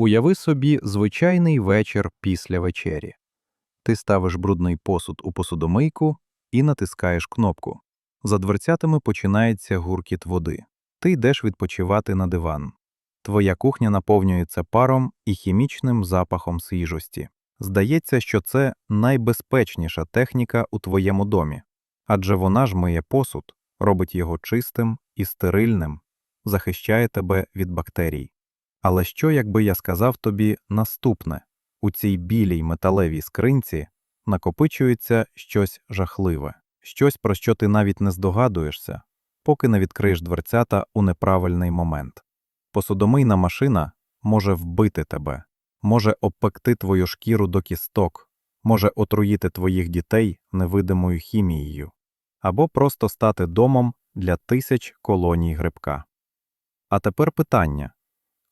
Уяви собі звичайний вечір після вечері. Ти ставиш брудний посуд у посудомийку і натискаєш кнопку. За дверцятами починається гуркіт води. Ти йдеш відпочивати на диван. Твоя кухня наповнюється паром і хімічним запахом свіжості. Здається, що це найбезпечніша техніка у твоєму домі, адже вона ж миє посуд, робить його чистим і стерильним, захищає тебе від бактерій. Але що, якби я сказав тобі наступне? У цій білій металевій скринці накопичується щось жахливе, щось, про що ти навіть не здогадуєшся, поки не відкриєш дверцята у неправильний момент. Посудомийна машина може вбити тебе, може обпекти твою шкіру до кісток, може отруїти твоїх дітей невидимою хімією, або просто стати домом для тисяч колоній грибка. А тепер питання.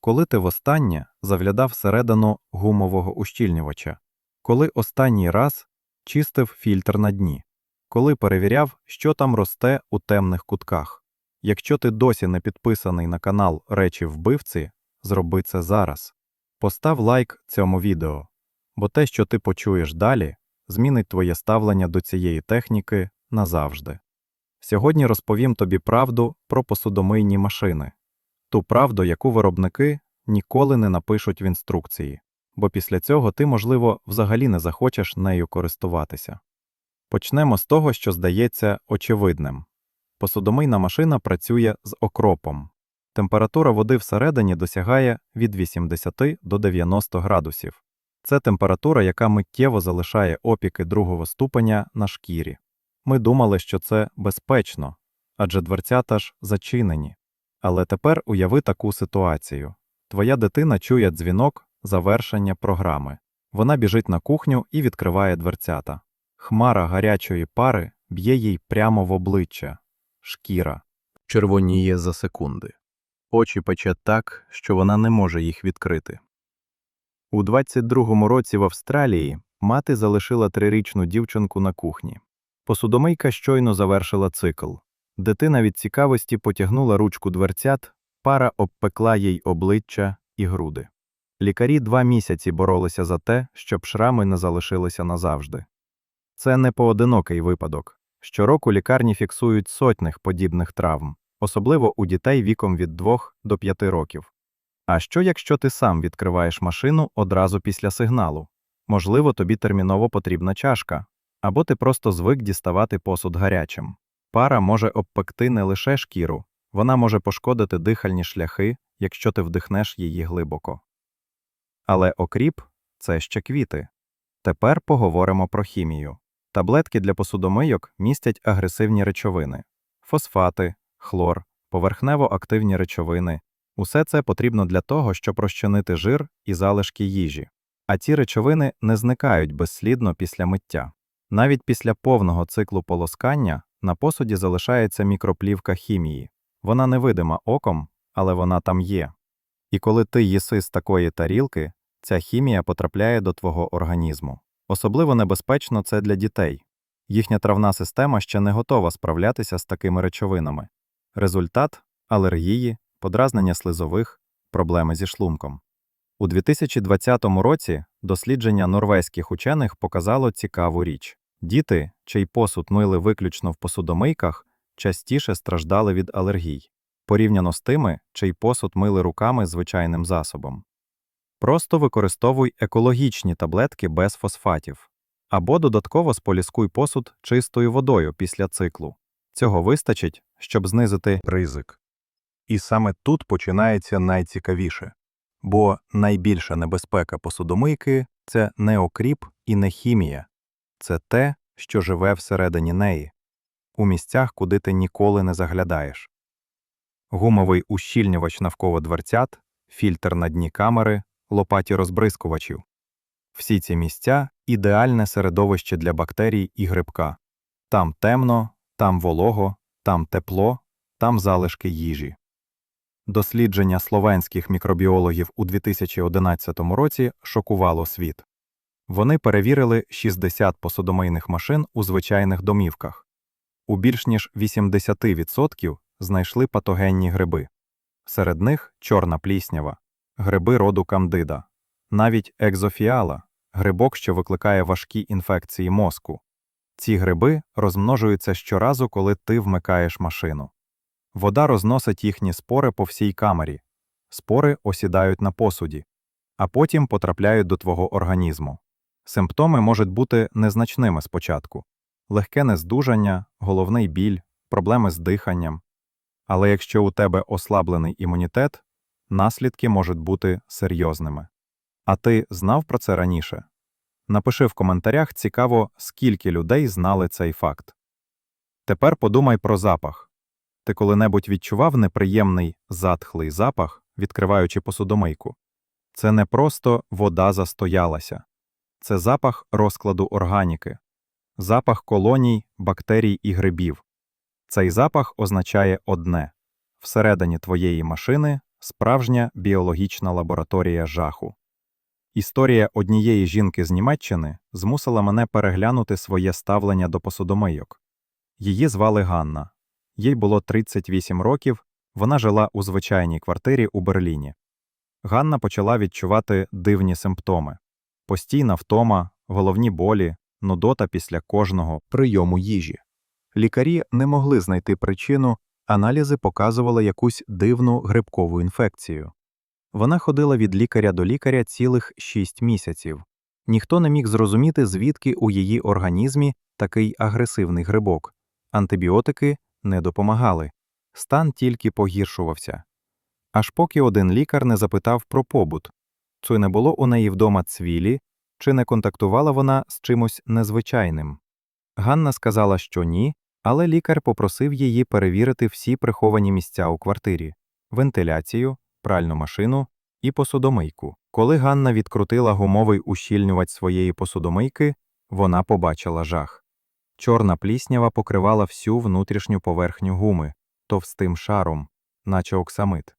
Коли ти востаннє заглядав всередину гумового ущільнювача? Коли останній раз чистив фільтр на дні? Коли перевіряв, що там росте у темних кутках? Якщо ти досі не підписаний на канал Речі вбивці, зроби це зараз. Постав лайк цьому відео, бо те, що ти почуєш далі, змінить твоє ставлення до цієї техніки назавжди. Сьогодні розповім тобі правду про посудомийні машини ту правду, яку виробники ніколи не напишуть в інструкції, бо після цього ти, можливо, взагалі не захочеш нею користуватися. Почнемо з того, що здається очевидним. Посудомийна машина працює з окропом. Температура води всередині досягає від 80 до 90 градусів. Це температура, яка миттєво залишає опіки другого ступеня на шкірі. Ми думали, що це безпечно, адже дверцята ж зачинені. Але тепер уяви таку ситуацію. Твоя дитина чує дзвінок завершення програми. Вона біжить на кухню і відкриває дверцята. Хмара гарячої пари б'є їй прямо в обличчя. Шкіра. Червоніє за секунди. Очі пече так, що вона не може їх відкрити. У 22-му році в Австралії мати залишила трирічну дівчинку на кухні. Посудомийка щойно завершила цикл. Дитина від цікавості потягнула ручку дверцят, пара обпекла їй обличчя і груди. Лікарі два місяці боролися за те, щоб шрами не залишилися назавжди. Це не поодинокий випадок. Щороку лікарні фіксують сотних подібних травм, особливо у дітей віком від 2 до 5 років. А що, якщо ти сам відкриваєш машину одразу після сигналу? Можливо, тобі терміново потрібна чашка, або ти просто звик діставати посуд гарячим. Пара може обпекти не лише шкіру, вона може пошкодити дихальні шляхи, якщо ти вдихнеш її глибоко. Але окріп це ще квіти. Тепер поговоримо про хімію. Таблетки для посудомийок містять агресивні речовини фосфати, хлор, поверхнево активні речовини. Усе це потрібно для того, щоб розчинити жир і залишки їжі. А ці речовини не зникають безслідно після миття. Навіть після повного циклу полоскання на посуді залишається мікроплівка хімії. Вона невидима оком, але вона там є. І коли ти їси з такої тарілки, ця хімія потрапляє до твого організму. Особливо небезпечно це для дітей. Їхня травна система ще не готова справлятися з такими речовинами. Результат алергії, подразнення слизових, проблеми зі шлунком. У 2020 році дослідження норвезьких учених показало цікаву річ. Діти, чий посуд мили виключно в посудомийках, частіше страждали від алергій, порівняно з тими, чий посуд мили руками звичайним засобом. Просто використовуй екологічні таблетки без фосфатів або додатково споліскуй посуд чистою водою після циклу. Цього вистачить, щоб знизити ризик. І саме тут починається найцікавіше, бо найбільша небезпека посудомийки це не окріп і не хімія, це те, що живе всередині неї, у місцях, куди ти ніколи не заглядаєш. Гумовий ущільнювач навколо дверцят, фільтр на дні камери, лопаті розбризкувачів. Всі ці місця ідеальне середовище для бактерій і грибка. Там темно, там волого, там тепло, там залишки їжі. Дослідження словенських мікробіологів у 2011 році шокувало світ. Вони перевірили 60 посудомийних машин у звичайних домівках. У більш ніж 80% знайшли патогенні гриби. Серед них чорна пліснява, гриби роду камдида, навіть екзофіала, грибок, що викликає важкі інфекції мозку. Ці гриби розмножуються щоразу, коли ти вмикаєш машину. Вода розносить їхні спори по всій камері. Спори осідають на посуді, а потім потрапляють до твого організму. Симптоми можуть бути незначними спочатку: легке нездужання, головний біль, проблеми з диханням. Але якщо у тебе ослаблений імунітет, наслідки можуть бути серйозними. А ти знав про це раніше? Напиши в коментарях цікаво, скільки людей знали цей факт. Тепер подумай про запах. Ти коли-небудь відчував неприємний затхлий запах, відкриваючи посудомийку? Це не просто вода застоялася, це запах розкладу органіки, запах колоній, бактерій і грибів. Цей запах означає одне всередині твоєї машини справжня біологічна лабораторія жаху. Історія однієї жінки з Німеччини змусила мене переглянути своє ставлення до посудомийок. Її звали Ганна. Їй було 38 років, вона жила у звичайній квартирі у Берліні. Ганна почала відчувати дивні симптоми: постійна втома, головні болі, нудота після кожного прийому їжі. Лікарі не могли знайти причину, аналізи показували якусь дивну грибкову інфекцію. Вона ходила від лікаря до лікаря цілих 6 місяців. Ніхто не міг зрозуміти, звідки у її організмі такий агресивний грибок. Антибіотики не допомагали. Стан тільки погіршувався. Аж поки один лікар не запитав про побут. Чи не було у неї вдома цвілі, чи не контактувала вона з чимось незвичайним. Ганна сказала, що ні, але лікар попросив її перевірити всі приховані місця у квартирі вентиляцію, пральну машину і посудомийку. Коли Ганна відкрутила гумовий ущільнювач своєї посудомийки, вона побачила жах. Чорна пліснява покривала всю внутрішню поверхню гуми товстим шаром, наче оксамит.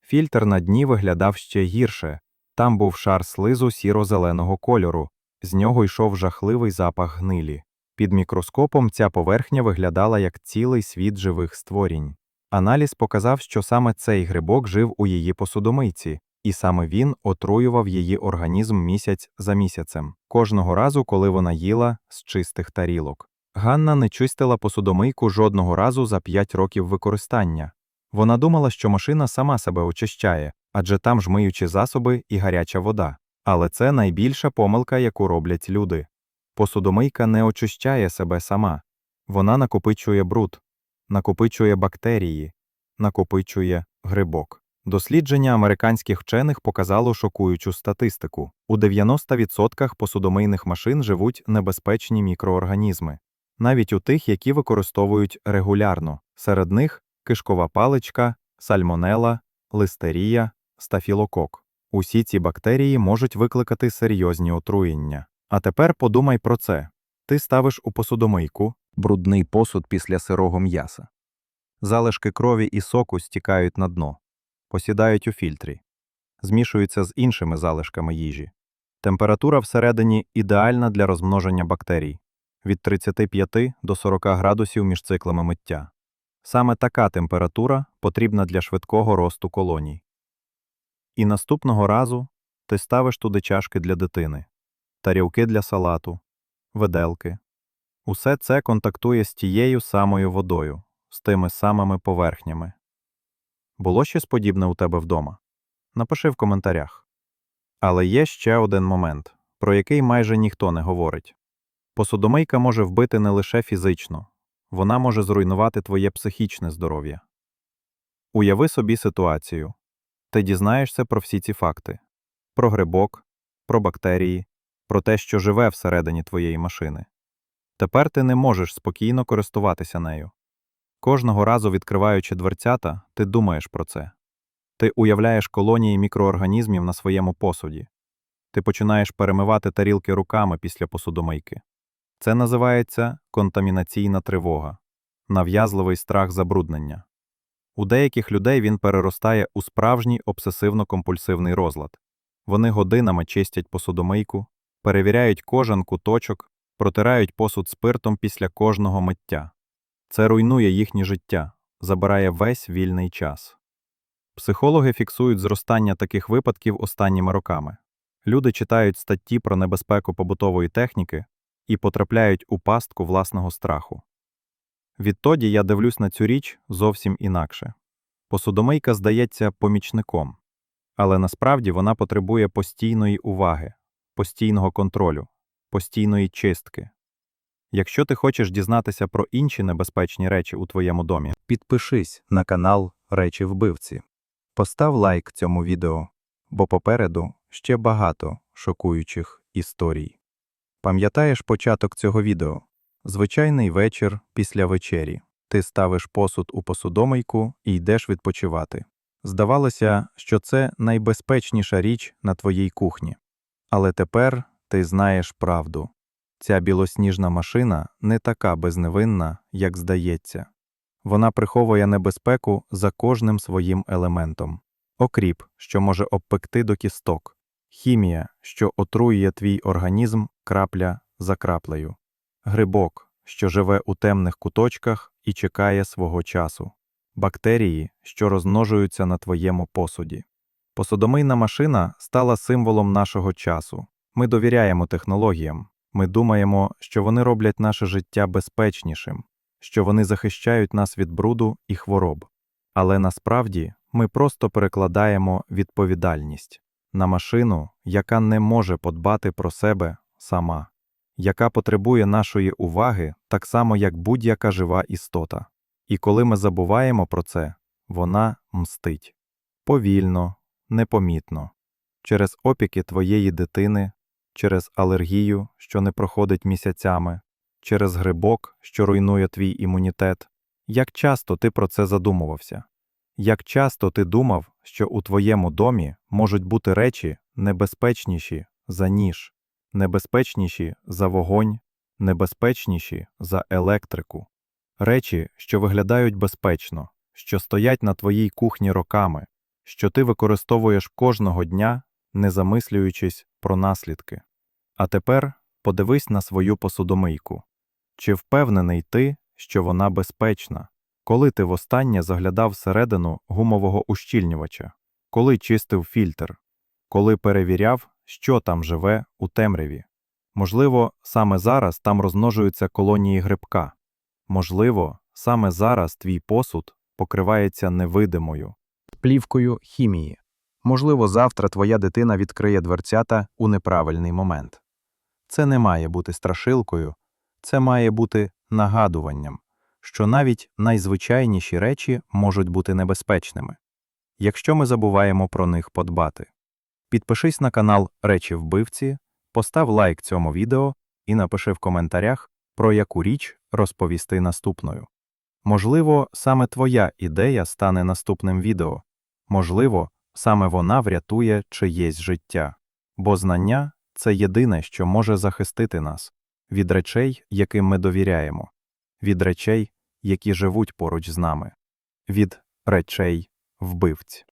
Фільтр на дні виглядав ще гірше. Там був шар слизу сіро-зеленого кольору, з нього йшов жахливий запах гнилі. Під мікроскопом ця поверхня виглядала як цілий світ живих створінь. Аналіз показав, що саме цей грибок жив у її посудомийці, і саме він отруював її організм місяць за місяцем, кожного разу, коли вона їла з чистих тарілок. Ганна не чистила посудомийку жодного разу за 5 років використання. Вона думала, що машина сама себе очищає, адже там ж миючі засоби і гаряча вода. Але це найбільша помилка, яку роблять люди. Посудомийка не очищає себе сама. Вона накопичує бруд, накопичує бактерії, накопичує грибок. Дослідження американських вчених показало шокуючу статистику. У 90% посудомийних машин живуть небезпечні мікроорганізми, навіть у тих, які використовують регулярно. Серед них кишкова паличка, сальмонела, листерія, стафілокок. Усі ці бактерії можуть викликати серйозні отруєння. А тепер подумай про це. Ти ставиш у посудомийку брудний посуд після сирого м'яса. Залишки крові і соку стікають на дно, посідають у фільтрі, змішуються з іншими залишками їжі. Температура всередині ідеальна для розмноження бактерій від 35 до 40 градусів між циклами миття. Саме така температура потрібна для швидкого росту колоній. І наступного разу ти ставиш туди чашки для дитини, тарілки для салату, виделки. Усе це контактує з тією самою водою, з тими самими поверхнями. Було щось подібне у тебе вдома? Напиши в коментарях. Але є ще один момент, про який майже ніхто не говорить. Посудомийка може вбити не лише фізично, вона може зруйнувати твоє психічне здоров'я. Уяви собі ситуацію. Ти дізнаєшся про всі ці факти: про грибок, про бактерії, про те, що живе всередині твоєї машини. Тепер ти не можеш спокійно користуватися нею. Кожного разу, відкриваючи дверцята, ти думаєш про це. Ти уявляєш колонії мікроорганізмів на своєму посуді. Ти починаєш перемивати тарілки руками після посудомийки. Це називається контамінаційна тривога, нав'язливий страх забруднення. У деяких людей він переростає у справжній обсесивно-компульсивний розлад. Вони годинами чистять посудомийку, перевіряють кожен куточок, протирають посуд спиртом після кожного миття. Це руйнує їхнє життя, забирає весь вільний час. Психологи фіксують зростання таких випадків останніми роками. Люди читають статті про небезпеку побутової техніки і потрапляють у пастку власного страху. Відтоді я дивлюсь на цю річ зовсім інакше. Посудомийка здається помічником, але насправді вона потребує постійної уваги, постійного контролю, постійної чистки. Якщо ти хочеш дізнатися про інші небезпечні речі у твоєму домі, Підпишись на канал Речі вбивці. Постав лайк цьому відео, бо попереду ще багато шокуючих історій. Пам'ятаєш початок цього відео? Звичайний вечір після вечері. Ти ставиш посуд у посудомийку і йдеш відпочивати. Здавалося, що це найбезпечніша річ на твоїй кухні. Але тепер ти знаєш правду. Ця білосніжна машина не така безневинна, як здається. Вона приховує небезпеку за кожним своїм елементом. Окріп, що може обпекти до кісток, хімія, що отруює твій організм крапля за краплею, грибок, що живе у темних куточках і чекає свого часу, бактерії, що розмножуються на твоєму посуді. Посудомийна машина стала символом нашого часу. Ми довіряємо технологіям. Ми думаємо, що вони роблять наше життя безпечнішим, що вони захищають нас від бруду і хвороб. Але насправді ми просто перекладаємо відповідальність на машину, яка не може подбати про себе сама, яка потребує нашої уваги так само, як будь-яка жива істота. І коли ми забуваємо про це, вона мстить повільно, непомітно, через опіки твоєї дитини, через алергію, що не проходить місяцями, через грибок, що руйнує твій імунітет. Як часто ти про це задумувався? Як часто ти думав, що у твоєму домі можуть бути речі небезпечніші за ніж, небезпечніші за вогонь, небезпечніші за електрику, речі, що виглядають безпечно, що стоять на твоїй кухні роками, що ти використовуєш кожного дня, не замислюючись про наслідки. А тепер подивись на свою посудомийку. Чи впевнений ти, що вона безпечна? Коли ти востаннє заглядав всередину гумового ущільнювача, коли чистив фільтр, коли перевіряв, що там живе у темряві. Можливо, саме зараз там розмножуються колонії грибка. Можливо, саме зараз твій посуд покривається невидимою плівкою хімії. Можливо, завтра твоя дитина відкриє дверцята у неправильний момент. Це не має бути страшилкою, це має бути нагадуванням, що навіть найзвичайніші речі можуть бути небезпечними, якщо ми забуваємо про них подбати. Підпишись на канал Речі вбивці, постав лайк цьому відео і напиши в коментарях, про яку річ розповісти наступною. Можливо, саме твоя ідея стане наступним відео. Можливо, саме вона врятує чиєсь життя. Бо знання це єдине, що може захистити нас від речей, яким ми довіряємо, від речей, які живуть поруч з нами, від речей вбивць.